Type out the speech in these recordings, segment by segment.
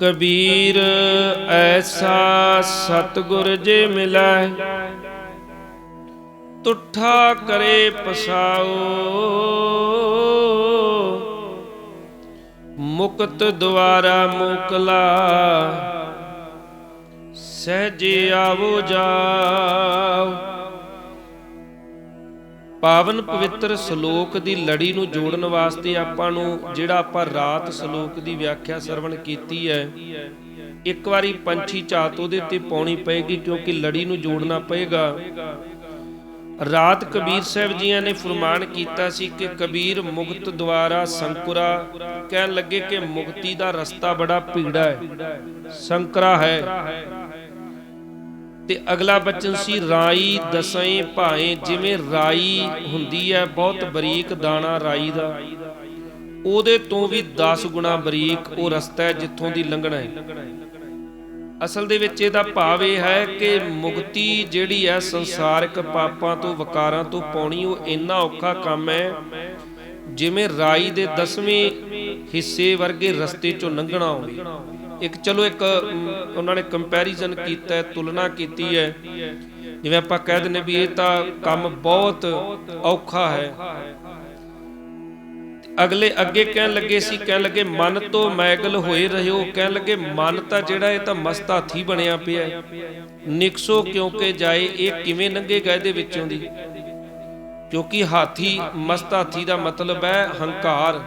ਕਬੀਰ ਐਸਾ ਸਤਗੁਰ ਜੇ ਮਿਲੈ ਤੁਠਾ ਕਰੇ ਪਸਾਓ ਮੁਕਤ ਦੁਆਰਾ ਮੋਕਲਾ ਸਹਜੇ ਆਵੋ ਜਾਓ। ਪਾਵਨ ਪਵਿੱਤਰ ਸ਼ਲੋਕ ਦੀ ਲੜੀ ਨੂੰ ਜੋੜਨ ਵਾਸਤੇ ਆਪਾਂ ਨੂੰ ਜਿਹੜਾ ਆਪਾਂ ਰਾਤ ਸ਼ਲੋਕ ਦੀ ਵਿਆਖਿਆ ਸਰਵਣ ਕੀਤੀ ਹੈ, ਇੱਕ ਵਾਰੀ ਪੰਛੀ ਝਾਤ ਉਹਦੇ ਤੇ ਪਾਉਣੀ ਪਏਗੀ ਕਿਉਂਕਿ ਲੜੀ ਨੂੰ ਜੋੜਨਾ ਪਏਗਾ। ਰਾਤ ਕਬੀਰ ਸਾਹਿਬ ਜੀਆਂ ਨੇ ਫਰਮਾਨ ਕੀਤਾ ਸੀ ਕਿ ਕਬੀਰ ਮੁਕਤ ਦੁਆਰਾ ਸੰਕੁਰਾ ਕਹਿਣ ਲੱਗੇ ਕਿ ਮੁਕਤੀ ਦਾ ਰਸਤਾ ਬੜਾ ਭੀੜਾ ਹੈ, ਸੰਕਰਾ ਹੈ। ਤੇ ਅਗਲਾ ਬਚਨ ਸੀ, ਰਾਈ ਦਸਵੇਂ ਭਾਏ ਜਿਵੇਂ ਰਾਈ ਹੁੰਦੀ ਹੈ, ਬਹੁਤ ਬਰੀਕ ਦਾਣਾ ਰਾਈ ਦਾ। ਉਹਦੇ ਤੋਂ ਵੀ 10 ਗੁਣਾ ਬਰੀਕ ਉਹ ਰਸਤਾ ਹੈ ਜਿੱਥੋਂ ਦੀ ਲੰਘਣਾ ਹੈ। ਅਸਲ ਦੇ ਵਿੱਚ ਇਹਦਾ ਭਾਵ ਇਹ ਹੈ ਕਿ ਮੁਕਤੀ ਜਿਹੜੀ ਹੈ ਸੰਸਾਰਿਕ ਪਾਪਾਂ ਤੋਂ, ਵਿਕਾਰਾਂ ਤੋਂ ਪਾਉਣੀ, ਉਹ ਇੰਨਾ ਔਖਾ ਕੰਮ ਹੈ ਜਿਵੇਂ ਰਾਈ ਦੇ 10ਵੇਂ ਹਿੱਸੇ ਵਰਗੇ ਰਸਤੇ ਚੋਂ ਲੰਘਣਾ ਹੋਵੇ। ਇੱਕ ਚਲੋ ਇੱਕ ਉਹਨਾਂ ਨੇ ਕੰਪੈਰੀਜ਼ਨ ਕੀਤਾ ਹੈ, ਤੁਲਨਾ ਕੀਤੀ ਹੈ। ਜਿਵੇਂ ਆਪਾਂ ਕਹਿ ਦਿੰਨੇ ਵੀ ਇਹ ਤਾਂ ਕੰਮ ਬਹੁਤ ਔਖਾ ਹੈ। ਅਗਲੇ ਅੱਗੇ ਕਹਿਣ ਲੱਗੇ ਸੀ, ਕਹਿਣ ਲੱਗੇ, ਮਨ ਤੋਂ ਮੈਗਲ ਹੋਏ ਰਹਿਓ ਕਹਿਣ ਲੱਗੇ, ਮਨ ਤਾਂ ਜਿਹੜਾ ਇਹ ਤਾਂ ਮਸਤ ਹਾਥੀ ਬਣਿਆ ਪਿਆ ਨਿਕਸੋ ਕਿਉਂਕਿ ਜਾਏ, ਇਹ ਕਿਵੇਂ ਲੰਘੇਗਾ ਇਹਦੇ ਵਿੱਚੋਂ ਦੀ? ਕਿਉਂਕਿ ਹਾਥੀ, ਮਸਤ ਹਾਥੀ ਦਾ ਮਤਲਬ ਹੈ ਹੰਕਾਰ।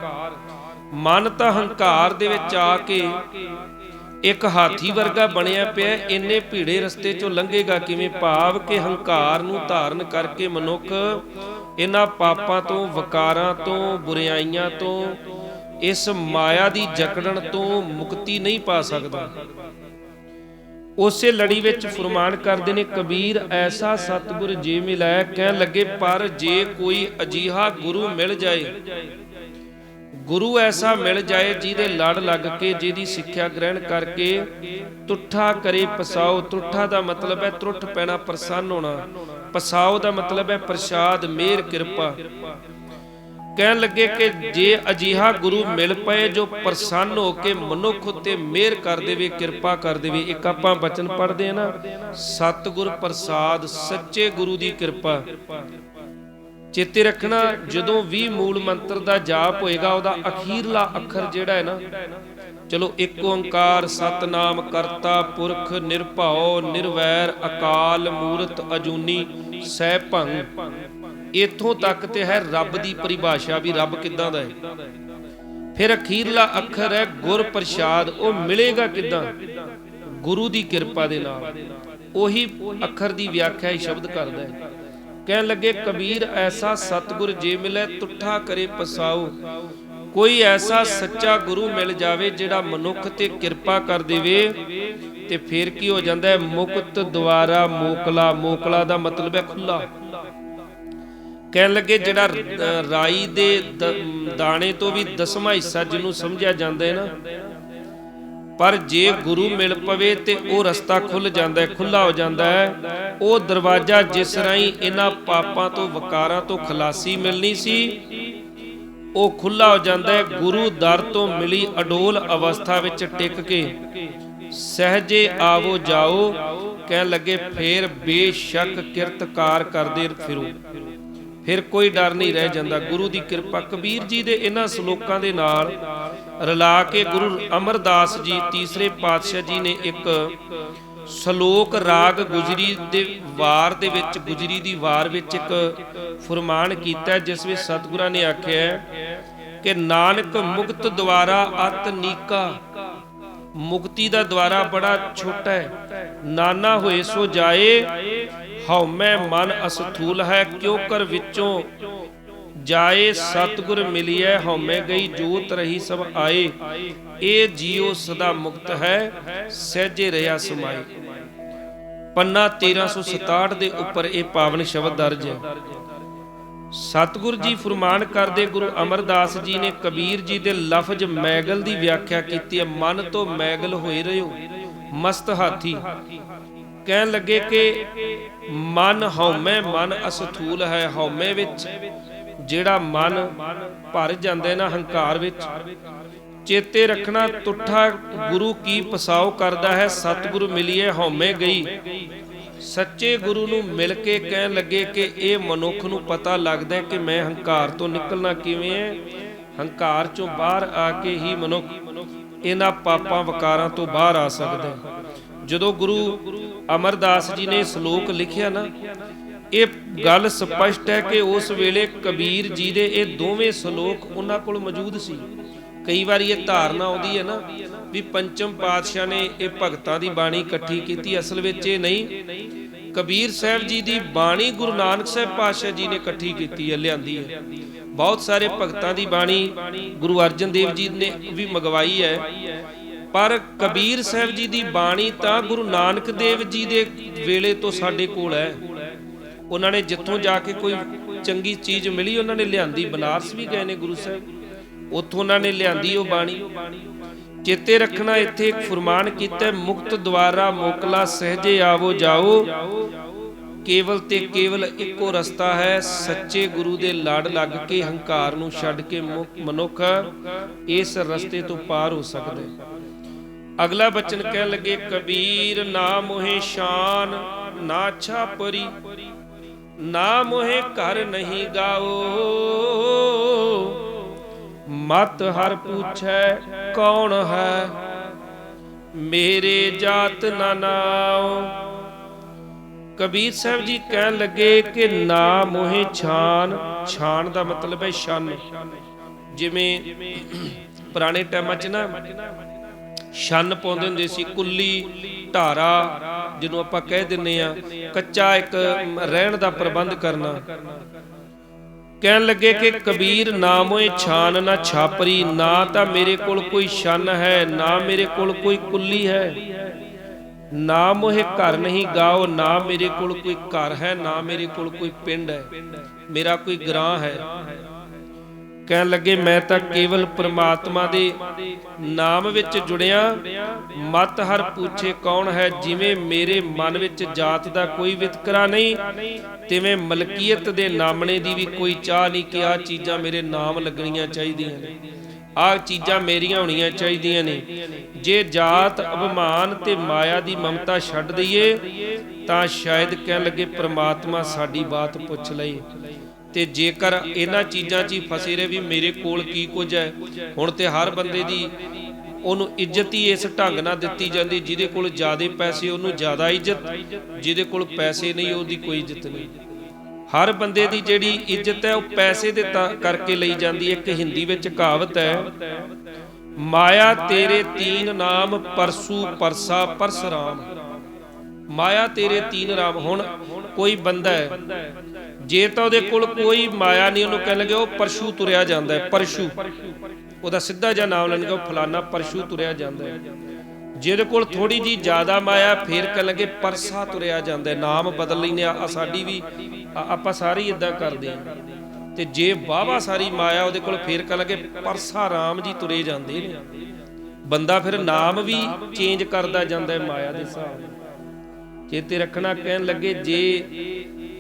ਮਨ ਤਾਂ ਹੰਕਾਰ ਦੇ ਵਿੱਚ ਆ ਕੇ ਇੱਕ ਹਾਥੀ ਵਰਗਾ ਬਣਿਆ ਪਿਆ, ਇੰਨੇ ਭੀੜੇ ਰਸਤੇ ਚੋਂ ਲੰਘੇਗਾ ਕਿਵੇਂ? ਭਾਵ ਕਿ ਹੰਕਾਰ ਨੂੰ ਧਾਰਨ ਕਰਕੇ ਮਨੁੱਖ ਇਹਨਾਂ ਪਾਪਾਂ ਤੋਂ, ਵਕਾਰਾਂ ਤੋਂ ਬੁਰਾਈਆਂ ਤੋਂ, ਇਸ ਮਾਇਆ ਦੀ ਜਕੜਨ ਤੋਂ ਮੁਕਤੀ ਨਹੀਂ ਪਾ ਸਕਦਾ। ਉਸੇ ਲੜੀ ਵਿੱਚ ਫਰਮਾਨ ਕਰਦੇ ਨੇ, ਕਬੀਰ, ਐਸਾ ਸਤਿਗੁਰ ਜੇ ਮਿਲੈ, ਕਹਿਣ ਲੱਗੇ, ਪਰ ਜੇ ਕੋਈ ਅਜੀਹਾ ਗੁਰੂ ਮਿਲ ਜਾਏ ਗੁਰੂ ਐਸਾ ਮਿਲ ਜਾਏ ਜਿਹਦੇ ਲੜ ਲੱਗ ਕੇ, ਜਿਹਦੀ ਸਿੱਖਿਆ ਗ੍ਰਹਿਣ ਕਰਕੇ ਤੁੱਠਾ ਕਰੇ ਪਸਾਓ। ਤੁੱਠਾ ਦਾ ਮਤਲਬ ਹੈ ਤਰੁੱਠ ਪੈਣਾ ਪ੍ਰਸੰਨ ਹੋਣਾ। ਪਸਾਓ ਦਾ ਮਤਲਬ ਹੈ ਪ੍ਰਸ਼ਾਦ ਮਿਹਰ ਕਿਰਪਾ। ਕਹਿਣ ਲੱਗੇ ਕਿ ਜੇ ਅਜੀਹਾ ਗੁਰੂ ਮਿਲ ਪਏ ਜੋ ਪ੍ਰਸੰਨ ਹੋ ਕੇ ਮਨੁੱਖ ਉਤੇ ਮਿਹਰ ਕਰ ਦੇਵੇ, ਕਿਰਪਾ ਕਰ ਦੇਵੇ, ਇੱਕ ਆਪਾਂ ਬਚਨ ਪੜ੍ਹਦੇ ਆ ਨਾ, ਸਤਿਗੁਰ ਪ੍ਰਸਾਦ, ਸੱਚੇ ਗੁਰੂ ਦੀ ਕਿਰਪਾ। ਚੇਤੇ ਰੱਖਣਾ, ਜਦੋਂ ਵੀ ਮੂਲ ਮੰਤਰ ਦਾ ਜਾਪ ਹੋਏਗਾ, ਉਹਦਾ ਅਖੀਰਲਾ ਅੱਖਰ ਜਿਹੜਾ ਹੈ ਨਾ, ਚਲੋ ਇੱਕ ਓੰਕਾਰ, ਸਤਨਾਮ, ਕਰਤਾ, ਪੁਰਖ, ਨਿਰਭਉ, ਨਿਰਵੈਰ, ਅਕਾਲ, ਮੂਰਤ, ਅਜੂਨੀ ਸਹਿ ਭੰਗ ਇਥੋਂ ਤੱਕ ਤੇ ਹੈ ਰੱਬ ਦੀ ਪਰਿਭਾਸ਼ਾ ਵੀ ਰੱਬ ਕਿੱਦਾਂ ਦਾ ਹੈ। ਫਿਰ ਅਖੀਰਲਾ ਅੱਖਰ ਹੈ ਗੁਰ ਪ੍ਰਸਾਦ, ਉਹ ਮਿਲੇਗਾ ਕਿੱਦਾਂ? ਗੁਰੂ ਦੀ ਕਿਰਪਾ ਦੇ ਨਾਲ। ਉਹੀ ਅੱਖਰ ਦੀ ਵਿਆਖਿਆ ਹੀ ਸ਼ਬਦ ਕਰਦਾ ਹੈ। ਕਹਿਣ ਲੱਗੇ, ਕਬੀਰ, ਐਸਾ ਸਤਗੁਰ ਜੇ ਮਿਲੇ, ਤੁੱਠਾ ਕਰੇ ਪਸਾਉ ਕੋਈ ਐਸਾ ਸੱਚਾ ਗੁਰੂ ਮਿਲ ਜਾਵੇ, ਜਿਹੜਾ ਮਨੁੱਖ ਤੇ ਕਿਰਪਾ ਕਰ ਦੇਵੇ ਤੇ ਫਿਰ ਕੀ ਹੋ ਜਾਂਦਾ ਹੈ? ਮੁਕਤ ਦੁਆਰਾ ਮੋਕਲਾ। ਮੋਕਲਾ ਦਾ ਮਤਲਬ ਹੈ ਖੁੱਲਾ ਕਹਿਣ ਲੱਗੇ, ਜਿਹੜਾ ਰਾਈ ਦੇ, ਦਾਣੇ ਤੋਂ ਵੀ ਦਸਵਾਂ ਹਿੱਸਾ ਜਿਹਨੂੰ ਸਮਝਿਆ ਜਾਂਦਾ ਹੈ ਨਾ ਪਰ ਜੇ ਗੁਰੂ ਮਿਲ ਪਵੇ ਤੇ ਉਹ ਰਸਤਾ ਖੁੱਲ ਜਾਂਦਾ ਹੈ ਖੁੱਲਾ ਹੋ ਜਾਂਦਾ ਹੈ। ਉਹ ਦਰਵਾਜ਼ਾ ਜਿਸ ਰਾਹੀਂ ਇਹਨਾਂ ਪਾਪਾਂ ਤੋਂ, ਵਕਾਰਾਂ ਤੋਂ ਖਲਾਸੀ ਮਿਲਣੀ ਸੀ, ਉਹ ਖੁੱਲਾ ਹੋ ਜਾਂਦਾ ਹੈ। ਗੁਰੂ ਦਰ ਤੋਂ ਮਿਲੀ ਅਡੋਲ ਅਵਸਥਾ ਵਿੱਚ ਟਿਕ ਕੇ ਸਹਜੇ ਆਵੋ ਜਾਓ, ਕਹਿਣ ਲੱਗੇ, ਫੇਰ ਬੇਸ਼ੱਕ ਕਿਰਤਕਾਰ ਕਰਦੇ ਫਿਰੋ। ਫਿਰ ਕੋਈ ਡਰ ਨਹੀਂ ਰਹਿ ਜਾਂਦਾ। ਗੁਰੂ ਦੀ ਕਿਰਪਾ ਕਬੀਰ ਜੀ ਦੇ ਇਹਨਾਂ ਸ਼ਲੋਕਾਂ ਦੇ ਨਾਲ ਰਲਾ ਕੇ ਗੁਰੂ ਅਮਰਦਾਸ ਜੀ ਤੀਸਰੇ ਪਾਤਸ਼ਾਹ ਜੀ ਨੇ ਇੱਕ ਸ਼ਲੋਕ ਰਾਗ ਗੁਜਰੀ ਦੇ ਵਾਰ ਦੇ ਵਿੱਚ, ਗੁਜਰੀ ਦੀ ਵਾਰ ਵਿੱਚ ਇੱਕ ਫਰਮਾਨ ਕੀਤਾ, ਜਿਸ ਵਿੱਚ ਸਤਿਗੁਰਾਂ ਨੇ ਆਖਿਆ ਕਿ ਨਾਨਕ ਮੁਕਤ ਦੁਆਰਾ ਅਤ ਨੀਕਾ। ਮੁਕਤੀ ਦਾ ਦੁਆਰਾ ਬੜਾ ਛੋਟਾ ਹੈ। ਨਾਨਾ ਹੋਏ ਸੋ ਜਾਏ ਹਉਮੈ ਮਨ ਅਸਥੂਲ ਹੈ, ਕਿਉ ਕਰ ਵਿੱਚੋਂ ਜਾਏ ਸਤਗੁਰ ਮਿਲਿਐ ਹਉਮੈ ਗਈ ਜੋਤ ਰਹੀ ਸਭ ਆਏ। ਇਹ ਜੀਉ ਸਦਾ ਮੁਕਤ ਹੈ, ਸਹਿਜੇ ਰਿਆ ਸਮਾਈ ਪੰਨਾ 1367 ਦੇ ਉੱਪਰ ਇਹ ਪਾਵਨ ਸ਼ਬਦ ਦਰਜ ਹੈ। ਸਤਿਗੁਰ ਜੀ ਫਰਮਾਨ ਕਰਦੇ ਗੁਰੂ ਅਮਰਦਾਸ ਜੀ ਨੇ ਕਬੀਰ ਜੀ ਦੇ ਲਫ਼ਜ਼ ਮੈਗਲ ਦੀ ਵਿਆਖਿਆ ਕੀਤੀ ਹੈ, ਮਨ ਤੋਂ ਮੈਗਲ ਹੋਏ ਰਹਿਓ ਮਸਤ ਹਾਥੀ। ਕਹਿਣ ਲੱਗੇ ਕਿ ਮਨ ਹਉਮੈ, ਮਨ ਅਸਥੂਲ ਹੈ, ਹਉਮੈ ਵਿੱਚ ਜਿਹੜਾ ਮਨ ਭਰ ਜਾਂਦਾ ਨਾ ਹੰਕਾਰ ਵਿੱਚ, ਚੇਤੇ ਰੱਖਣਾ ਤੁਠਾ ਗੁਰੂ ਕੀ ਪਸਾਉ ਕਰਦਾ ਹੈ, ਸਤਿਗੁਰੂ ਮਿਲੀਏ ਹਉਮੈ ਗਈ। ਸੱਚੇ ਗੁਰੂ ਨੂੰ ਮਿਲ ਕੇ ਕਹਿਣ ਲੱਗੇ ਕਿ ਇਹ ਮਨੁੱਖ ਨੂੰ ਪਤਾ ਲੱਗਦਾ ਕਿ ਮੈਂ ਹੰਕਾਰ ਤੋਂ ਨਿਕਲਣਾ ਕਿਵੇਂ ਹੈ। ਹੰਕਾਰ ਚੋਂ ਬਾਹਰ ਆ ਕੇ ਹੀ ਮਨੁੱਖ ਇਹਨਾਂ ਪਾਪਾਂ ਵਿਕਾਰਾਂ ਤੋਂ ਬਾਹਰ ਆ ਸਕਦਾ ਜਦੋਂ ਗੁਰੂ ਅਮਰਦਾਸ ਜੀ ਨੇ ਸ਼ਲੋਕ ਲਿਖਿਆ ਨਾ ਇਹ ਗੱਲ ਸਪਸ਼ਟ ਹੈ ਕਿ ਉਸ ਵੇਲੇ ਕਬੀਰ ਜੀ ਦੇ ਇਹ ਦੋਵੇਂ ਸ਼ਲੋਕ ਉਹਨਾਂ ਕੋਲ ਮੌਜੂਦ ਸੀ। ਕਈ ਵਾਰੀ ਇਹ ਧਾਰਨਾ ਆਉਂਦੀ ਹੈ ਨਾ ਵੀ ਪੰਚਮ ਪਾਤਸ਼ਾਹ ਨੇ ਇਹ ਭਗਤਾਂ ਦੀ ਬਾਣੀ ਇਕੱਠੀ ਕੀਤੀ, ਅਸਲ ਵਿੱਚ ਇਹ ਨਹੀਂ। ਕਬੀਰ ਸਾਹਿਬ ਜੀ ਦੀ ਬਾਣੀ ਗੁਰੂ ਨਾਨਕ ਸਾਹਿਬ ਪਾਤਸ਼ਾਹ ਜੀ ਨੇ ਇਕੱਠੀ ਕੀਤੀ ਹੈ, ਲਿਆਂਦੀ ਹੈ। ਬਹੁਤ ਸਾਰੇ ਭਗਤਾਂ ਦੀ ਬਾਣੀ ਗੁਰੂ ਅਰਜਨ ਦੇਵ ਜੀ ਨੇ ਵੀ ਮੰਗਵਾਈ ਹੈ। ਪਰ ਕਬੀਰ ਸਾਹਿਬ ਜੀ ਦੀ ਬਾਣੀ ਤਾਂ ਗੁਰੂ ਨਾਨਕ ਦੇਵ ਜੀ ਦੇ ਵੇਲੇ ਤੋਂ ਸਾਡੇ ਕੋਲ ਹੈ। ਉਹਨਾਂ ਨੇ ਜਿੱਥੋਂ ਜਾ ਕੇ ਕੋਈ ਚੰਗੀ ਚੀਜ਼ ਮਿਲੀ ਉਹਨਾਂ ਨੇ ਲਿਆਂਦੀ। ਬਨਾਰਸ ਵੀ ਗਏ ਨੇ ਗੁਰੂ ਸਾਹਿਬ। ਉੱਥੋਂ ਉਹਨਾਂ ਨੇ ਲਿਆਂਦੀ ਉਹ ਬਾਣੀ। ਚੇਤੇ ਰੱਖਣਾ ਇੱਥੇ ਇੱਕ ਫਰਮਾਨ ਕੀਤਾ ਹੈ, ਮੁਕਤ ਦੁਆਰਾ ਮੋਕਲਾ ਸਹਜੇ ਆਵੋ ਜਾਓ। ਕੇਵਲ ਤੇ ਕੇਵਲ ਇੱਕੋ ਰਸਤਾ ਹੈ ਸੱਚੇ ਗੁਰੂ ਦੇ ਲੜ ਲੱਗ ਕੇ ਹੰਕਾਰ ਨੂੰ ਛੱਡ ਕੇ ਮਨੁੱਖ ਇਸ ਰਸਤੇ ਤੋਂ ਪਾਰ ਹੋ ਸਕਦਾ ਹੈ। ਅਗਲਾ ਬਚਨ ਕਹਿਣ ਲੱਗੇ ਕਬੀਰ ਨਾ ਮੋਹੇ ਸ਼ਾਨ ਨਾ ਛਾਪਰੀ। ਨਾ ਮੋਹਿ ਘਰ ਨਹੀਂ ਗਾਓ। ਮਤ ਹਰ ਪੁੱਛੈ ਕੌਣ ਹੈ? ਮੇਰੇ ਜਾਤ ਨਾ ਨਾਉ। ਕਬੀਰ ਸਾਹਿਬ ਜੀ ਕਹਿਣ ਲੱਗੇ ਕਿ ਨਾ ਮੋਹਿ ਛਾਨ। ਛਾਨ ਦਾ ਮਤਲਬ ਹੈ ਸ਼ਨ ਜਿਵੇਂ ਪੁਰਾਣੇ ਟਾਈਮਾਂ 'ਚ ਨਾ ਛੰਨ ਪਾਉਂਦੇ ਹੁੰਦੇ ਸੀ, ਕੁੱਲੀ ਢਾਰਾ ਜਿਹਨੂੰ ਆਪਾਂ ਕਹਿ ਦਿੰਨੇ ਆ, ਕੱਚਾ ਇੱਕ ਰਹਿਣ ਦਾ ਪ੍ਰਬੰਧ ਕਰਨਾ। ਕਹਿਣ ਲੱਗੇ ਕਿ ਕਬੀਰ ਨਾ ਮੋਏ ਛਾਨ, ਨਾ ਛਾਪਰੀ, ਨਾ ਤਾਂ ਮੇਰੇ ਕੋਲ ਕੋਈ ਛਨ ਹੈ, ਨਾ ਮੇਰੇ ਕੋਲ ਕੋਈ ਕੁੱਲੀ ਹੈ। ਨਾ ਮੋਹੇ ਘਰ ਨਹੀਂ ਗਾਓ, ਨਾ ਮੇਰੇ ਕੋਲ ਕੋਈ ਘਰ ਹੈ, ਨਾ ਮੇਰੇ ਕੋਲ ਕੋਈ ਪਿੰਡ ਹੈ। ਮੇਰਾ ਕੋਈ ਗ੍ਰਾਂ ਹੈ। ਕਹਿਣ ਲੱਗੇ, ਮੈਂ ਤਾਂ ਕੇਵਲ ਪ੍ਰਮਾਤਮਾ ਦੇ ਨਾਮ ਵਿੱਚ ਜੁੜਿਆ। ਮਤ ਹਰ ਪੁੱਛੇ ਕੌਣ ਹੈ, ਜਿਵੇਂ ਮੇਰੇ ਮਨ ਵਿੱਚ ਜਾਤ ਦਾ ਕੋਈ ਵਿਤਕਰਾ ਨਹੀਂ, ਤਿਵੇਂ ਮਲਕੀਅਤ ਦੇ ਨਾਮਣੇ ਦੀ ਵੀ ਕੋਈ ਚਾਹ ਨਹੀਂ ਕਿ ਆ ਚੀਜ਼ਾਂ ਮੇਰੇ ਨਾਮ ਲੱਗਣੀਆਂ ਚਾਹੀਦੀਆਂ ਨੇ। ਆਹ ਚੀਜ਼ਾਂ ਮੇਰੀਆਂ ਹੋਣੀਆਂ ਚਾਹੀਦੀਆਂ ਨੇ। ਜੇ ਜਾਤ ਅਭਿਮਾਨ ਤੇ ਮਾਇਆ ਦੀ ਮਮਤਾ ਛੱਡ ਦਈਏ, ਤਾਂ ਸ਼ਾਇਦ ਕਹਿਣ ਲੱਗੇ, ਪ੍ਰਮਾਤਮਾ ਸਾਡੀ ਬਾਤ ਪੁੱਛ ਲਏ। ਤੇ ਜੇਕਰ ਇਹਨਾਂ ਚੀਜ਼ਾਂ 'ਚ ਹੀ ਫਸੇ ਰਹੇ ਵੀ ਮੇਰੇ ਕੋਲ ਕੀ ਕੁਝ ਹੈ, ਹੁਣ ਤੇ ਹਰ ਬੰਦੇ ਦੀ ਉਹਨੂੰ ਇੱਜ਼ਤ ਹੀ ਇਸ ਢੰਗ ਨਾਲ ਦਿੱਤੀ ਜਾਂਦੀ, ਜਿਹਦੇ ਕੋਲ ਜ਼ਿਆਦੇ ਪੈਸੇ ਉਹਨੂੰ ਜ਼ਿਆਦਾ ਇੱਜ਼ਤ, ਜਿਹਦੇ ਕੋਲ ਪੈਸੇ ਨਹੀਂ ਉਹਦੀ ਕੋਈ ਇੱਜ਼ਤ ਨਹੀਂ। ਹਰ ਬੰਦੇ ਦੀ ਜਿਹੜੀ ਇੱਜ਼ਤ ਹੈ, ਉਹ ਪੈਸੇ ਦੇ ਤਾਂ ਕਰਕੇ ਲਈ ਜਾਂਦੀ ਇੱਕ ਹਿੰਦੀ ਵਿੱਚ ਕਹਾਵਤ ਹੈ, ਮਾਇਆ ਤੇਰੇ ਤੀਨ ਨਾਮ ਪਰਸੂ ਪਰਸਾ ਪਰਸਰਾਮ। ਮਾਇਆ ਤੇਰੇ ਤੀਨ ਰਾਮ, ਹੁਣ ਕੋਈ ਬੰਦਾ ਹੈ ਜੇ ਤਾਂ ਉਹਦੇ ਕੋਲ ਕੋਈ ਮਾਇਆ ਨਹੀਂ, ਉਹਨੂੰ ਕਹਿਣ ਲੱਗੇ ਉਹ ਪਰਸ਼ੂ ਤੁਰਿਆ ਜਾਂਦਾ ਹੈ, ਪਰਸ਼ੂ। ਉਹਦਾ ਸਿੱਧਾ ਜਿਹਾ ਨਾਮ ਲੈਣਗੇ, ਉਹ ਫਲਾਨਾ ਪਰਸ਼ੂ ਤੁਰਿਆ ਜਾਂਦਾ ਹੈ। ਜਿਹਦੇ ਕੋਲ ਥੋੜੀ ਜੀ ਜ਼ਿਆਦਾ ਮਾਇਆ ਫੇਰ ਕਹਿ ਲਗੇ ਪਰਸਾ ਤੁਰਿਆ ਜਾਂਦਾ ਹੈ। ਨਾਮ ਬਦਲ ਲੈਨੇ ਆ ਸਾਡੀ ਵੀ ਆਪਾਂ ਸਾਰੇ ਹੀ ਇਦਾਂ ਕਰਦੇ ਹਾਂ। ਤੇ ਜੇ ਵਾਹਵਾ ਸਾਰੀ ਮਾਇਆ ਉਹਦੇ ਕੋਲ, ਫੇਰ ਕਹਿਣ ਲੱਗੇ ਪਰਸਾ ਰਾਮ ਜੀ ਤੁਰੇ ਜਾਂਦੇ ਨੇ। ਬੰਦਾ ਫਿਰ ਨਾਮ ਵੀ ਚੇਂਜ ਕਰਦਾ ਜਾਂਦਾ ਹੈ ਮਾਇਆ ਦੇ ਹਿਸਾਬ ਚੇਤੇ ਰੱਖਣਾ ਕਹਿਣ ਲੱਗੇ, ਜੇ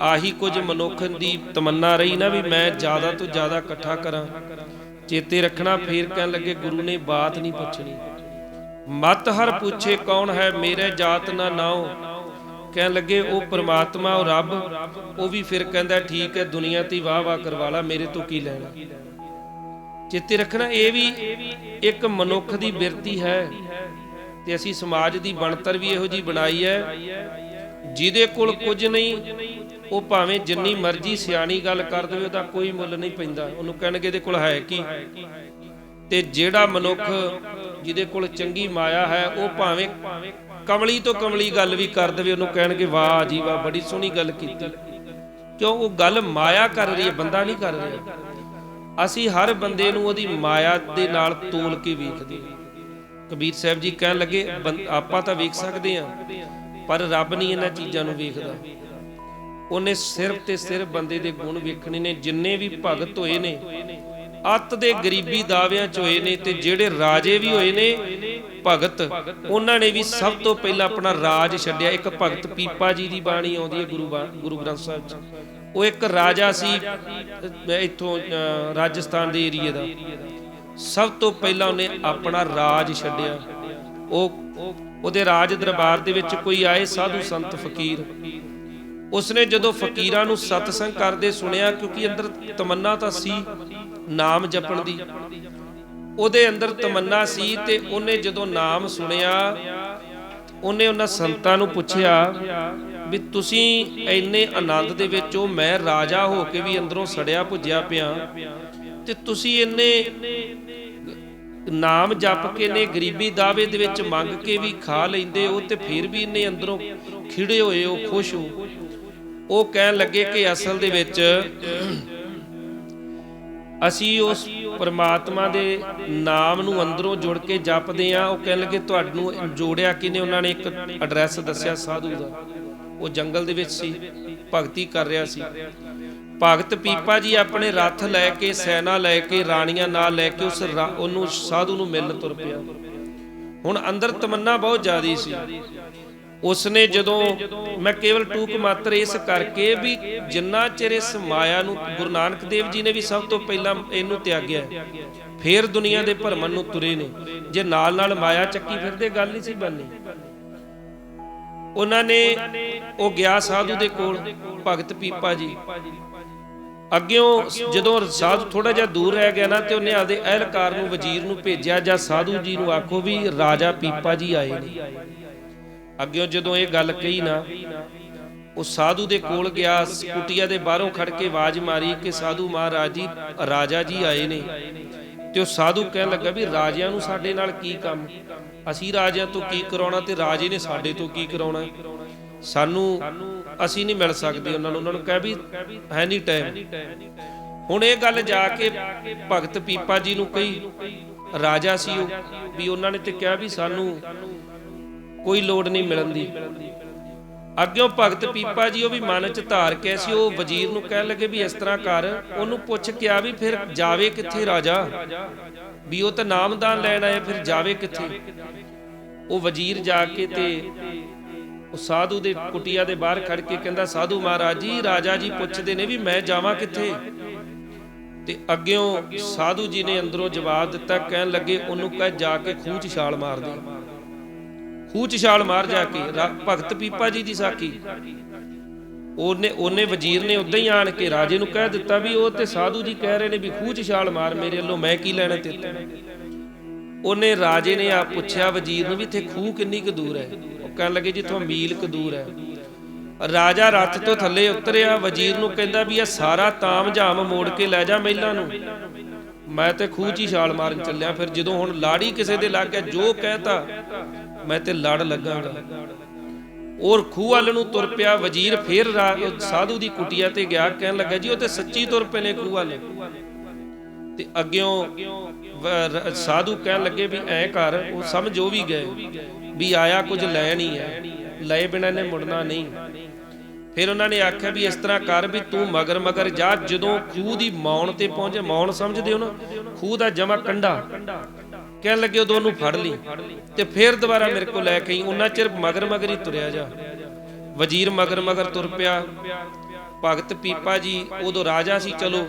ਆਹੀ ਕੁਝ ਮਨੁੱਖ ਦੀ ਤਮੰਨਾ ਰਹੀ ਨਾ ਵੀ ਮੈਂ ਜ਼ਿਆਦਾ ਤੋਂ ਜ਼ਿਆਦਾ ਇਕੱਠਾ ਕਰਾਂ। ਚੇਤੇ ਰੱਖਣਾ ਫੇਰ ਕਹਿਣ ਲੱਗੇ, ਗੁਰੂ ਨੇ ਬਾਤ ਨਹੀਂ ਪੁੱਛਣੀ। ਮਤ ਹਰ ਪੁੱਛੇ ਕੌਣ ਹੈ, ਮੇਰੇ ਜਾਤ ਨਾ ਨਾਉ। ਕਹਿਣ ਲੱਗੇ, ਉਹ ਪ੍ਰਮਾਤਮਾ, ਉਹ ਰੱਬ। ਉਹ ਵੀ ਫਿਰ ਕਹਿੰਦਾ, ਠੀਕ ਹੈ, ਦੁਨੀਆ ਤੇ ਵਾਹ ਵਾਹ ਕਰਵਾ ਲਾ ਮੇਰੇ ਤੋਂ ਕੀ ਲੈਣਾ? ਚੇਤੇ ਰੱਖਣਾ, ਇਹ ਵੀ ਇੱਕ ਮਨੁੱਖ ਦੀ ਬਿਰਤੀ ਹੈ ਤੇ ਅਸੀਂ ਸਮਾਜ ਦੀ ਬਣਤਰ ਵੀ ਇਹੋ ਜੀ ਬਣਾਈ ਹੈ, ਜਿਹਦੇ ਕੋਲ ਕੁਝ ਨਹੀਂ ਉਹ ਭਾਵੇਂ ਜਿੰਨੀ ਮਰਜ਼ੀ ਸਿਆਣੀ ਗੱਲ ਕਰ ਦੇਵੇ, ਉਹਦਾ ਕੋਈ ਮੁੱਲ ਨਹੀਂ ਪੈਂਦਾ। ਉਹਨੂੰ ਕਹਿਣਗੇ ਇਹਦੇ ਕੋਲ ਹੈ ਕੀ? ਤੇ ਜਿਹੜਾ ਮਨੁੱਖ ਜਿਹਦੇ ਕੋਲ ਚੰਗੀ ਮਾਇਆ ਹੈ, ਉਹ ਭਾਵੇਂ ਕਮਲੀ ਤੋਂ ਕਮਲੀ ਗੱਲ ਵੀ ਕਰ ਦੇਵੇ, ਉਹਨੂੰ ਕਹਿਣਗੇ, ਵਾਹ ਜੀ ਵਾਹ, ਬੜੀ ਸੋਹਣੀ ਗੱਲ ਕੀਤੀ। ਕਿਉਂ? ਉਹ ਗੱਲ ਮਾਇਆ ਕਰ ਰਹੀ ਹੈ, ਬੰਦਾ ਨਹੀਂ ਕਰ ਰਿਹਾ। ਅਸੀਂ ਹਰ ਬੰਦੇ ਨੂੰ ਉਹਦੀ ਮਾਇਆ ਦੇ ਨਾਲ ਤੋਲ ਕੇ ਵੇਖਦੇ ਕਬੀਰ ਸਾਹਿਬ ਜੀ ਕਹਿਣ ਲੱਗੇ ਬੰ- ਆਪਾਂ ਤਾਂ ਵੇਖ ਸਕਦੇ ਹਾਂ, ਪਰ ਰੱਬ ਨਹੀਂ ਇਹਨਾਂ ਚੀਜ਼ਾਂ ਨੂੰ ਵੇਖਦਾ। ਉਹਨੇ ਸਿਰਫ ਤੇ ਸਿਰਫ ਬੰਦੇ ਦੇ ਗੁਣ ਵੇਖਣੇ ਨੇ ਜਿੰਨੇ ਵੀ ਭਗਤ ਹੋਏ ਨੇ ਅੱਤ ਦੇ ਗਰੀਬੀ ਦਾਅਵਿਆਂ ਚ ਹੋਏ ਨੇ ਤੇ ਜਿਹੜੇ ਰਾਜੇ ਵੀ ਹੋਏ ਨੇ ਭਗਤ ਉਹਨਾਂ ਨੇ ਵੀ ਸਭ ਤੋਂ ਪਹਿਲਾਂ ਆਪਣਾ ਰਾਜ ਛੱਡਿਆ। ਇੱਕ ਭਗਤ ਪੀਪਾ ਜੀ ਦੀ ਬਾਣੀ ਆਉਂਦੀ ਹੈ ਗੁਰੂ ਗੁਰੂ ਗ੍ਰੰਥ ਸਾਹਿਬ ਚ। ਉਹ ਇੱਕ ਰਾਜਾ ਸੀ ਇੱਥੋਂ ਅਹ, ਰਾਜਸਥਾਨ ਦੇ ਏਰੀਏ ਦਾ। ਸਭ ਤੋਂ ਪਹਿਲਾਂ ਉਹਨੇ ਆਪਣਾ ਰਾਜ ਛੱਡਿਆ। ਉਹ ਉਹਦੇ ਰਾਜ ਦਰਬਾਰ ਦੇ ਵਿੱਚ ਕੋਈ ਆਏ ਸਾਧੂ ਸੰਤ ਫਕੀਰ। ਉਸਨੇ ਜਦੋਂ ਫਕੀਰਾਂ ਨੂੰ ਸਤਸੰਗ ਕਰਦੇ ਸੁਣਿਆ, ਕਿਉਂਕਿ ਅੰਦਰ ਤਮੰਨਾ ਤਾਂ ਸੀ ਨਾਮ ਜਪਣ ਦੀ। ਉਹਦੇ ਅੰਦਰ ਤਮੰਨਾ ਸੀ ਤੇ ਉਹਨੇ ਜਦੋਂ ਨਾਮ ਸੁਣਿਆ, ਉਹਨੇ ਉਹਨਾਂ ਸੰਤਾਂ ਨੂੰ ਪੁੱਛਿਆ ਵੀ ਤੁਸੀਂ ਇੰਨੇ ਆਨੰਦ ਦੇ ਵਿੱਚ ਹੋ, ਮੈਂ ਰਾਜਾ ਹੋ ਕੇ ਵੀ ਅੰਦਰੋਂ ਸੜਿਆ ਭੁੱਜਿਆ ਪਿਆ। ਤੇ ਤੁਸੀਂ ਇੰਨੇ ਨਾਮ ਜਪ ਕੇ ਨੇ ਗਰੀਬੀ ਦਾਵੇ ਦੇ ਵਿੱਚ ਮੰਗ ਕੇ ਵੀ ਖਾ ਲੈਂਦੇ ਹੋ ਤੇ ਫਿਰ ਵੀ ਇੰਨੇ ਅੰਦਰੋਂ ਖਿੜੇ ਹੋਏ ਹੋ, ਖੁਸ਼ ਹੋ। ਉਹ ਕਹਿਣ ਲੱਗੇ ਕਿ ਅਸਲ ਦੇ ਵਿੱਚ ਅਸੀਂ ਉਸ ਪਰਮਾਤਮਾ ਦੇ ਨਾਮ ਨੂੰ ਅੰਦਰੋਂ ਜੁੜ ਕੇ ਜਪਦੇ ਆ ਉਹ ਕਹਿਣ ਲੱਗੇ, ਤੁਹਾਨੂੰ ਜੋੜਿਆ ਕਿਨੇ ਉਹਨਾਂ ਨੇ ਇੱਕ ਐਡਰੈਸ ਦੱਸਿਆ ਸਾਧੂ ਦਾ। ਉਹ ਜੰਗਲ ਦੇ ਵਿੱਚ ਸੀ, ਭਗਤੀ ਕਰ ਰਿਹਾ ਸੀ। ਭਗਤ ਪੀਪਾ ਜੀ ਆਪਣੇ ਰੱਥ ਲੈ ਕੇ, ਸੈਨਾ ਲੈ ਕੇ, ਰਾਣੀਆਂ ਨਾਲ ਲੈ ਕੇ ਉਸ ਰਾ- ਉਹਨੂੰ ਸਾਧੂ ਨੂੰ ਮਿਲਣ ਤੁਰ ਪਿਆ। ਹੁਣ ਅੰਦਰ ਤਮੰਨਾ ਬਹੁਤ ਜ਼ਿਆਦੀ ਸੀ। ਉਸਨੇ ਜਦੋਂ ਮੈਂ ਕੇਵਲ ਟੂਕ ਮਾਤਰ ਇਸ ਕਰਕੇ ਵੀ ਜਿੰਨਾ ਚਿਰ ਇਸ ਮਾਇਆ ਨੂੰ ਗੁਰੂ ਨਾਨਕ ਦੇਵ ਜੀ ਨੇ ਵੀ ਸਭ ਤੋਂ ਪਹਿਲਾਂ ਇਹਨੂੰ ਤਿਆਗਿਆ, ਫੇਰ ਦੁਨੀਆ ਦੇ ਭਰਮਣ ਨੂੰ ਤੁਰੇ ਨੇ। ਜੇ ਨਾਲ ਨਾਲ ਮਾਇਆ ਚੱਕੀ ਫਿਰਦੇ ਗੱਲ ਨਹੀਂ ਸੀ ਬਣਨੀ। ਉਹਨਾਂ ਨੇ ਉਹ ਗਿਆ ਸਾਧੂ ਦੇ ਕੋਲ, ਭਗਤ ਪੀਪਾ ਜੀ। ਅੱਗਿਓਂ ਜਦੋਂ ਸਾਧੂ ਥੋੜਾ ਜਿਹਾ ਦੂਰ ਰਹਿ ਗਿਆ ਨਾ, ਤੇ ਉਹਨੇ ਆਪਦੇ ਅਹਿਲਕਾਰ ਨੂੰ, ਵਜ਼ੀਰ ਨੂੰ ਭੇਜਿਆ ਜਾਂ ਸਾਧੂ ਜੀ ਨੂੰ ਆਖੋ ਵੀ ਰਾਜਾ ਪੀਪਾ ਜੀ ਆਏ ਨੇ। ਅੱਗੇ ਜਦੋਂ ਇਹ ਗੱਲ ਕਹੀ ਨਾ, ਉਹ ਸਾਧੂ ਦੇ ਕੋਲ ਗਿਆ, ਕੁਟੀਆ ਦੇ ਬਾਹਰੋਂ ਖੜ ਕੇ ਆਵਾਜ਼ ਮਾਰੀ ਕਿ ਸਾਧੂ ਮਹਾਰਾਜ ਜੀ, ਰਾਜਾ ਜੀ ਆਏ ਨੇ। ਤੇ ਉਹ ਸਾਧੂ ਕਹਿਣ ਲੱਗਾ ਵੀ ਰਾਜਿਆਂ ਨੂੰ ਸਾਡੇ ਨਾਲ ਕੀ ਕੰਮ? ਅਸੀਂ ਰਾਜਿਆਂ ਤੋਂ ਕੀ ਕਰਾਉਣਾ ਤੇ ਰਾਜੇ ਨੇ ਸਾਡੇ ਤੋਂ ਕੀ ਕਰਾਉਣਾ? ਸਾਨੂੰ, ਅਸੀਂ ਨਹੀਂ ਮਿਲ ਸਕਦੇ ਉਹਨਾਂ ਨੂੰ। ਉਹਨਾਂ ਨੂੰ ਕਹਿ ਵੀ, ਹੈ ਨਹੀਂ ਟਾਈਮ ਹੁਣ ਇਹ ਗੱਲ ਜਾ ਕੇ ਭਗਤ ਪੀਪਾ ਜੀ ਨੂੰ ਕਹੀ, ਰਾਜਾ ਸੀ ਉਹ, ਵੀ ਉਹਨਾਂ ਨੇ ਤੇ ਕਿਹਾ ਵੀ ਸਾਨੂੰ ਕੋਈ ਲੋੜ ਨਹੀਂ ਮਿਲਣ ਦੀ। ਅੱਗਿਓਂ ਭਗਤ ਪੀਪਾ ਜੀ ਉਹ ਵੀ ਮਨ ਚ ਧਾਰ ਕੇ ਸੀ, ਉਹ ਵਜ਼ੀਰ ਨੂੰ ਕਹਿਣ ਲੱਗੇ ਵੀ ਇਸ ਤਰ੍ਹਾਂ ਕਰ, ਉਹਨੂੰ ਪੁੱਛ ਕੇ ਆ ਵੀ ਫਿਰ ਜਾਵੇ ਕਿੱਥੇ ਰਾਜਾ? ਵੀ ਉਹ ਤਾਂ ਨਾਮਦਾਨ ਲੈਣ ਆਏ, ਫਿਰ ਜਾਵੇ ਕਿੱਥੇ? ਉਹ ਵਜ਼ੀਰ ਜਾ ਕੇ ਤੇ ਉਹ ਸਾਧੂ ਦੇ ਕੁਟੀਆ ਦੇ ਬਾਹਰ ਖੜ ਕੇ ਕਹਿੰਦਾ, ਸਾਧੂ ਮਹਾਰਾਜ ਜੀ, ਰਾਜਾ ਜੀ ਪੁੱਛਦੇ ਨੇ ਵੀ ਮੈਂ ਜਾਵਾਂ ਕਿੱਥੇ? ਤੇ ਅੱਗਿਓਂ ਸਾਧੂ ਜੀ ਨੇ ਅੰਦਰੋਂ ਜਵਾਬ ਦਿੱਤਾ, ਕਹਿਣ ਲੱਗੇ ਉਹਨੂੰ ਕਹਿ ਜਾ ਕੇ ਖੂਹ 'ਚ ਛਾਲ ਮਾਰ ਦੇ। ਖੂਹ 'ਚ ਛਾਲ ਮਾਰ ਜਾ ਕੇ ਭਗਤ ਪੀਪਾ ਜੀ ਦੀ ਸਾਖੀ। ਉਹਨੇ ਉਹਨੇ ਵਜ਼ੀਰ ਨੇ ਉਦਾਂ ਹੀ ਆਣ ਕੇ ਰਾਜੇ ਨੂੰ ਕਹਿ ਦਿੱਤਾ ਵੀ ਉਹ ਤੇ ਸਾਧੂ ਜੀ ਕਹਿ ਰਹੇ ਨੇ ਵੀ ਖੂਹ 'ਚ ਛਾਲ ਮਾਰ ਮੇਰੇ ਵੱਲੋਂ, ਮੈਂ ਕੀ ਲੈਣਾ ਤੇ? ਉਹਨੇ ਰਾਜੇ ਨੇ ਆ ਪੁੱਛਿਆ ਵਜ਼ੀਰ ਨੂੰ ਵੀ ਇੱਥੇ ਖੂਹ ਕਿੰਨੀ ਕੁ ਦੂਰ ਹੈ? ਉਹ ਕਹਿਣ ਲੱਗੇ ਜਿੱਥੋਂ ਮੀਲ ਕੁ ਦੂਰ ਹੈ। ਰਾਜਾ ਰੱਥ ਤੋਂ ਥੱਲੇ ਉਤਰਿਆ, ਵਜ਼ੀਰ ਨੂੰ ਕਹਿੰਦਾ ਵੀ ਇਹ ਸਾਰਾ ਤਾਮ ਜਾਮ ਮੋੜ ਕੇ ਲੈ ਜਾ ਮਹਿਲਾ ਨੂੰ। ਮੈਂ ਤੇ ਖੂਹ 'ਚ ਹੀ ਛਾਲ ਮਾਰਨ ਚੱਲਿਆ, ਫਿਰ ਜਦੋਂ ਹੁਣ ਲਾੜੀ ਕਿਸੇ ਦੇ ਲੱਗ ਗਿਆ ਜੋ ਕਹਿਤਾ ਮੈਂ ਤੇ ਲੜ ਲੱਗਾਂਗਾ ਔਰ ਖੂਹ ਵੱਲ ਨੂੰ ਤੁਰ ਪਿਆ, ਵਜ਼ੀਰ ਫੇਰ ਸਾਧੂ ਦੀ ਕੁਟੀਆ ਤੇ ਗਿਆ, ਕਹਿਣ ਲੱਗਾ, ਜੀ, ਉਹ ਤੇ ਸੱਚੀ ਤੁਰ ਪਏ ਨੇ ਖੂਹ ਵੱਲ। ਤੇ ਅੱਗਿਓਂ ਸਾਧੂ ਕਹਿਣ ਲੱਗੇ ਵੀ, ਐ ਕਰ, ਉਹ ਸਮਝ ਉਹ ਵੀ ਗਏ ਵੀ ਆਇਆ ਕੁਝ ਲੈਣ ਹੀ ਹੈ। ਲਏ ਬਿਨਾਂ ਨੇ ਮੁੜਨਾ ਨਹੀਂ। ਫਿਰ ਉਹਨਾਂ ਨੇ ਆਖਿਆ ਵੀ, ਇਸ ਤਰ੍ਹਾਂ ਕਰ ਵੀ ਤੂੰ ਮਗਰ ਮਗਰ ਜਾ, ਜਦੋਂ ਖੂਹ ਦੀ ਮੌਣ ਤੇ ਪਹੁੰਚੇ। ਮੌਣ ਸਮਝਦੇ ਹੋ ਨਾ? ਖੂਹ ਦਾ ਜਮਾ ਕੰਡਾ। ਕਹਿਣ ਲੱਗੇ ਉਦੋਂ ਉਹਨੂੰ ਫੜ ਲਈ ਤੇ ਫਿਰ ਦੁਬਾਰਾ ਮੇਰੇ ਕੋਲ ਲੈ ਕੇ ਆਈ। ਉਹਨਾਂ ਚਿਰ ਮਗਰ ਮਗਰ ਹੀ ਤੁਰਿਆ ਜਾ। ਵਜ਼ੀਰ ਮਗਰ ਮਗਰ ਤੁਰ ਪਿਆ। ਭਗਤ ਪੀਪਾ ਜੀ, ਉਦੋਂ ਰਾਜਾ ਸੀ, ਚਲੋ।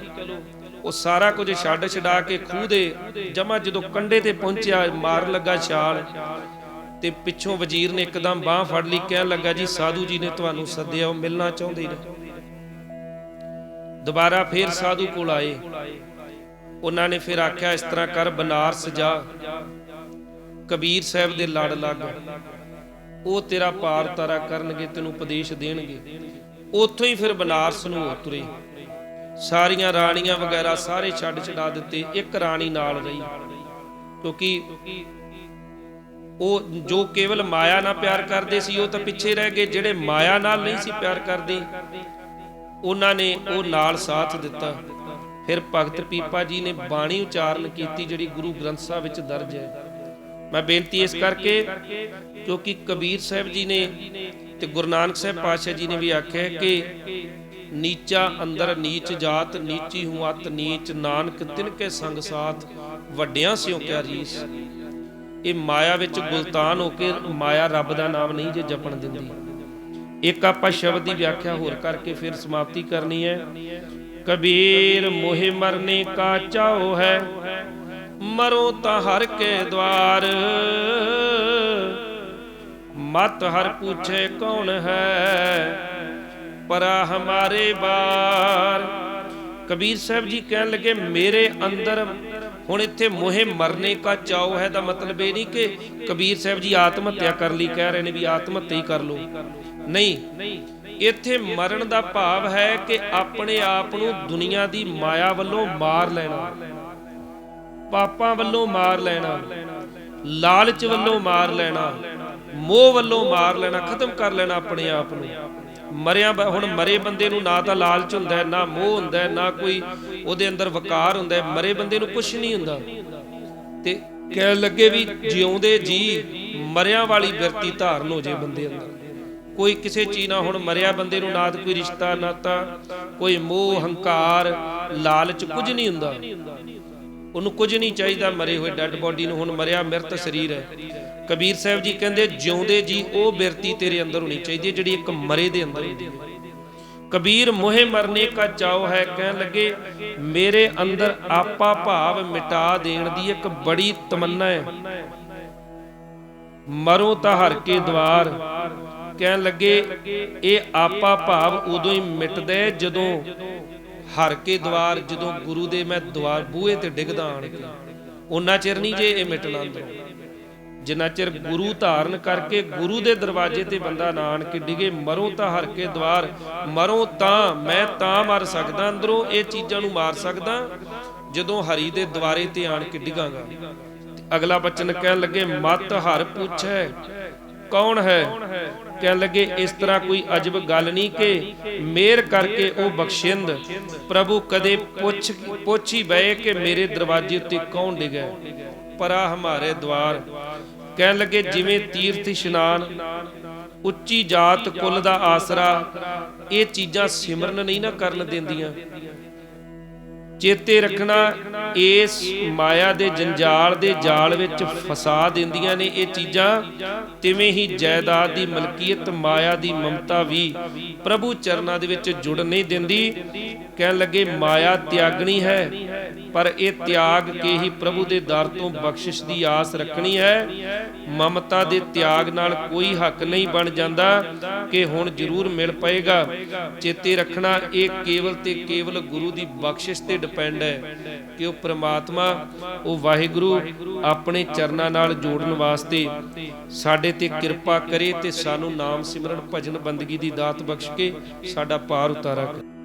ਉਹ ਸਾਰਾ ਕੁਝ ਛੱਡ ਛਡਾ ਕੇ ਖੂਹ ਦੇ ਜਮਾ ਜਦੋਂ ਕੰਡੇ ਤੇ ਪਹੁੰਚਿਆ, ਮਾਰ ਲੱਗਾ ਛਾਲ ਤੇ ਪਿੱਛੋਂ ਵਜ਼ੀਰ ਨੇ ਇੱਕਦਮ ਬਾਹ ਫੜ ਲਈ, ਕਹਿਣ ਲੱਗਾ, ਜੀ, ਸਾਧੂ ਜੀ ਨੇ ਤੁਹਾਨੂੰ ਸੱਦਿਆ, ਉਹ ਮਿਲਣਾ ਚਾਹੁੰਦੇ ਨੇ। ਦੁਬਾਰਾ ਫੇਰ ਸਾਧੂ ਕੋਲ ਆਏ। ਉਹਨਾਂ ਨੇ ਫਿਰ ਆਖਿਆ, ਇਸ ਤਰ੍ਹਾਂ ਕਰ, ਬਨਾਰਸ ਜਾ। ਕਬੀਰ ਸਾਹਿਬ ਦੇ ਲੜ ਲੱਗ ਉਹ ਤੇਰਾ ਪਾਰ ਤਾਰਾ ਕਰਨਗੇ, ਤੈਨੂੰ ਉਪਦੇਸ਼ ਦੇਣਗੇ। ਉੱਥੋਂ ਹੀ ਫਿਰ ਬਨਾਰਸ ਨੂੰ ਉਤਰੇ ਸਾਰੀਆਂ ਰਾਣੀਆਂ ਵਗੈਰਾ ਸਾਰੇ ਛੱਡ ਛਡਾ ਦਿੱਤੇ, ਇੱਕ ਰਾਣੀ ਨਾਲ ਰਹੀ। ਕਿਉਂਕਿ ਉਹ ਜੋ ਕੇਵਲ ਮਾਇਆ ਨਾਲ ਪਿਆਰ ਕਰਦੇ ਸੀ, ਉਹ ਤਾਂ ਪਿੱਛੇ ਰਹਿ ਗਏ। ਜਿਹੜੇ ਮਾਇਆ ਨਾਲ ਨਹੀਂ ਸੀ ਪਿਆਰ ਕਰਦੇ, ਉਹਨਾਂ ਨੇ ਉਹ ਨਾਲ ਸਾਥ ਦਿੱਤਾ। ਫਿਰ ਭਗਤ ਪੀਪਾ ਜੀ ਨੇ ਬਾਣੀ ਉਚਾਰਨ ਕੀਤੀ ਜਿਹੜੀ ਗੁਰੂ ਗ੍ਰੰਥ ਸਾਹਿਬ ਵਿੱਚ ਦਰਜ ਹੈ। ਮੈਂ ਬੇਨਤੀ ਇਸ ਕਰਕੇ ਕਿਉਂਕਿ ਕਬੀਰ ਸਾਹਿਬ ਜੀ ਨੇ ਤੇ ਗੁਰੂ ਨਾਨਕ ਸਾਹਿਬ ਪਾਤਸ਼ਾਹ ਜੀ ਨੇ ਵੀ ਆਖਿਆ ਕਿ ਨੀਚਾ ਅੰਦਰ ਨੀਚ ਜਾਤ, ਨੀਚੀ ਹੂੰ ਅਤ, ਨੀਚ ਨਾਨਕ, ਤਿਨ ਸੰਗ ਸਾਥ, ਵੱਡਿਆਂ ਸਿਓ ਕਿਆ ਰੀਸ। ਇਹ ਮਾਇਆ ਵਿੱਚ ਗੁਲਤਾਨ ਹੋ ਕੇ ਮਾਇਆ ਰੱਬ ਦਾ ਨਾਮ ਨਹੀਂ ਜੇ ਜਪਣ ਦਿੰਦੀ। ਇੱਕ ਆਪਾਂ ਸ਼ਬਦ ਦੀ ਵਿਆਖਿਆ ਹੋਰ ਕਰਕੇ ਫਿਰ ਸਮਾਪਤੀ ਕਰਨੀ ਹੈ। ਕਬੀਰ ਮੋਹਿ ਮਰਨੇ ਕਾ ਚਾਉ ਹੈ, ਮਰੋ ਤਾਂ ਹਰ ਕੇ ਦਵਾਰ। ਮਤ ਹਰ ਪੁੱਛੇ ਕੌਣ ਹੈ, ਪਰਾ ਹਮਾਰੇ ਬਾਰ ਕਬੀਰ ਸਾਹਿਬ ਜੀ ਕਹਿਣ ਲੱਗੇ, ਮੇਰੇ ਅੰਦਰ, ਹੁਣ ਇੱਥੇ ਮੋਹੇ ਮਰਨੇ ਕਾ ਚਾਉ ਹੈ ਦਾ ਮਤਲਬ ਇਹ ਨਹੀਂ ਕਿ ਕਬੀਰ ਸਾਹਿਬ ਜੀ ਆਤਮ ਹੱਤਿਆ ਕਰ ਲਈ, ਕਹਿ ਰਹੇ ਨੇ ਵੀ ਆਤਮ ਹੱਤਿਆ ਹੀ ਕਰ ਲਓ। ਨਹੀਂ ਇੱਥੇ ਮਰਨ ਦਾ ਭਾਵ ਹੈ ਕਿ ਆਪਣੇ ਆਪ ਨੂੰ ਦੁਨੀਆ ਦੀ ਮਾਇਆ ਵੱਲੋਂ ਮਾਰ ਲੈਣਾ, ਪਾਪਾਂ ਵੱਲੋਂ ਮਾਰ ਲੈਣਾ, ਲਾਲਚ ਵੱਲੋਂ ਮਾਰ ਲੈਣਾ, ਮੋਹ ਵੱਲੋਂ ਮਾਰ ਲੈਣਾ, ਖਤਮ ਕਰ ਲੈਣਾ ਆਪਣੇ ਆਪ ਨੂੰ। ਮਰਿਆ ਬ- ਹੁਣ ਮਰੇ ਬੰਦੇ ਨੂੰ ਨਾ ਤਾਂ ਲਾਲਚ ਹੁੰਦਾ ਨਾ ਮੋਹ ਹੁੰਦਾ ਨਾ ਕੋਈ ਉਹਦੇ ਅੰਦਰ ਵਕਾਰ ਹੁੰਦਾ ਮਰੇ ਬੰਦੇ ਨੂੰ ਕੁਝ ਨਹੀਂ ਹੁੰਦਾ। ਤੇ ਕਹਿ ਲੱਗੇ ਵੀ ਜਿਉਂਦੇ ਜੀ, ਮਰਿਆਂ ਵਾਲੀ ਬਿਰਤੀ ਧਾਰਨ ਹੋ ਜੇ ਬੰਦੇ ਅੰਦਰ। ਕੋਈ ਕਿਸੇ ਚੀਜ਼ ਨਾਲ ਹੁਣ ਮਰਿਆ ਬੰਦੇ ਨੂੰ ਨਾ ਕੋਈ ਰਿਸ਼ਤਾ ਨਾਤਾ ਕੋਈ ਮੋਹ, ਹੰਕਾਰ, ਲਾਲਚ, ਕੁਝ ਨਹੀਂ ਹੁੰਦਾ। ਉਹਨੂੰ ਕੁਝ ਨਹੀਂ ਚਾਹੀਦਾ ਮਰੇ ਹੋਏ ਡੈੱਡ ਬੋਡੀ ਨੂੰ। ਹੁਣ ਮਰਿਆ ਮਿਰਤ ਸਰੀਰ ਹੈ। ਕਬੀਰ ਸਾਹਿਬ ਜੀ ਕਹਿੰਦੇ, ਜਿਉਂਦੇ ਜੀ, ਉਹ ਬਿਰਤੀ ਤੇਰੇ ਅੰਦਰ ਹੋਣੀ ਚਾਹੀਦੀ ਹੈ, ਜਿਹੜੀ ਇੱਕ ਮਰੇ ਦੇ ਅੰਦਰ ਹੁੰਦੀ ਹੈ। ਕਬੀਰ, ਮੋਹੇ ਮਰਨੇ ਕਾ ਚਾਉ ਹੈ, ਕਹਿਣ ਲੱਗੇ, ਮੇਰੇ ਅੰਦਰ ਆਪਾ ਭਾਵ ਮਿਟਾ ਦੇਣ ਦੀ ਇੱਕ ਬੜੀ ਤਮੰਨਾ ਹੈ। ਮਰੋ ਤਾਂ ਹਰ ਕੇ ਦਵਾਰ। ਕਹਿਣ ਲੱਗੇ, ਇਹ ਆਪਾ ਭਾਵ ਉਦੋਂ ਹੀ ਮਿਟਦਾ ਜਦੋਂ ਹਰ ਕੇ ਦਵਾਰ, ਜਦੋਂ ਗੁਰੂ ਦੇ ਮੈਂ ਦਵਾਰ ਬੂਹੇ ਤੇ ਡਿੱਗਦਾ ਆਣ ਕੇ। ਉਹਨਾਂ ਚਿਰ ਨਹੀਂ ਜੇ ਇਹ ਮਿਟਣਾ ਜਿੰਨਾ ਚਿਰ ਗੁਰੂ ਧਾਰਨ ਕਰਕੇ ਗੁਰੂ ਦੇ ਦਰਵਾਜ਼ੇ ਤੇ ਬੰਦਾ ਨਾ ਆਣ ਕੇ ਡਿਗੇ, ਮਰੋ ਤਾਂ ਹਰ ਕੇ ਦਵਾਰ, ਮਰੋ ਤਾਂ ਮੈਂ ਤਾਂ ਮਰ ਸਕਦਾ, ਅੰਦਰੋਂ ਇਹ ਚੀਜ਼ਾਂ ਨੂੰ ਮਾਰ ਸਕਦਾ, ਜਦੋਂ ਹਰੀ ਦੇ ਦਵਾਰੇ ਤੇ ਆਣ ਕੇ ਡਿਗਾਂਗਾ। ਅਗਲਾ ਬਚਨ ਕਹਿਣ ਲੱਗੇ, ਮਤ ਹਰ ਪੁੱਛੈ ਕੌਣ ਹੈ? ਕਹਿਣ ਲੱਗੇ, ਇਸ ਤਰ੍ਹਾਂ ਕੋਈ ਅਜਬ ਗੱਲ ਨਹੀਂ ਕਿ ਮੇਰ ਕਰਕੇ ਉਹ ਬਖਸ਼ਿੰਦ। ਪ੍ਰਭੂ ਕਦੇ ਪੁੱਛ ਪੁੱਛੀ ਬਏ ਕਿ ਮੇਰੇ ਦਰਵਾਜ਼ੇ ਉੱਤੇ ਕੌਣ ਡਿਗਾ ਪਰਾ ਹਮਾਰੇ ਦਵਾਰ। ਕਹਿਣ ਲੱਗੇ, ਜਿਵੇਂ ਤੀਰਥ ਇਸ਼ਨਾਨ, ਉੱਚੀ ਜਾਤ ਕੁੱਲ ਦਾ ਆਸਰਾ, ਇਹ ਚੀਜ਼ਾਂ ਸਿਮਰਨ ਨਹੀਂ ਨਾ ਕਰਨ ਦਿੰਦੀਆਂ। ਚੇਤੇ ਰੱਖਣਾ, ਇਸ ਮਾਇਆ ਦੇ ਜੰਜਾਲ ਦੇ ਜਾਲ ਵਿੱਚ ਫਸਾ ਦਿੰਦੀਆਂ ਨੇ ਇਹ ਚੀਜ਼ਾਂ। ਤਿਵੇਂ ਹੀ ਜਾਇਦਾਦ ਦੀ ਮਲਕੀਅਤ, ਮਾਇਆ ਦੀ ਮਮਤਾ ਵੀ ਪ੍ਰਭੂ ਚਰਨਾਂ ਦੇ ਵਿੱਚ ਜੁੜ ਨਹੀਂ ਦਿੰਦੀ। ਕਹਿਣ ਲੱਗੇ, ਮਾਇਆ ਤਿਆਗਣੀ ਹੈ, ਪਰ ਇਹ ਤਿਆਗ ਕੇ ਹੀ ਪ੍ਰਭੂ ਦੇ ਦਰ ਤੋਂ ਬਖਸ਼ਿਸ਼ ਦੀ ਆਸ ਰੱਖਣੀ ਹੈ। ਮਮਤਾ ਦੇ ਤਿਆਗ ਨਾਲ ਕੋਈ ਹੱਕ ਨਹੀਂ ਬਣ ਜਾਂਦਾ ਕਿ ਹੁਣ ਜ਼ਰੂਰ ਮਿਲ ਪਏਗਾ। ਚੇਤੇ ਰੱਖਣਾ, ਇਹ ਕੇਵਲ ਤੇ ਕੇਵਲ ਗੁਰੂ ਦੀ ਬਖਸ਼ਿਸ਼ ਤੇ ਡਿਪੈਂਡ ਹੈ ਕਿ ਉਹ ਪ੍ਰਮਾਤਮਾ, ਉਹ ਵਾਹਿਗੁਰੂ ਆਪਣੇ ਚਰਨਾਂ ਨਾਲ ਜੋੜਨ ਵਾਸਤੇ ਸਾਡੇ ਤੇ ਕਿਰਪਾ ਕਰੇ ਤੇ ਸਾਨੂੰ ਨਾਮ ਸਿਮਰਨ ਭਜਨ ਬੰਦਗੀ ਦੀ ਦਾਤ ਬਖਸ਼ ਕੇ ਸਾਡਾ ਪਾਰ ਉਤਾਰਾ ਕਰੇ।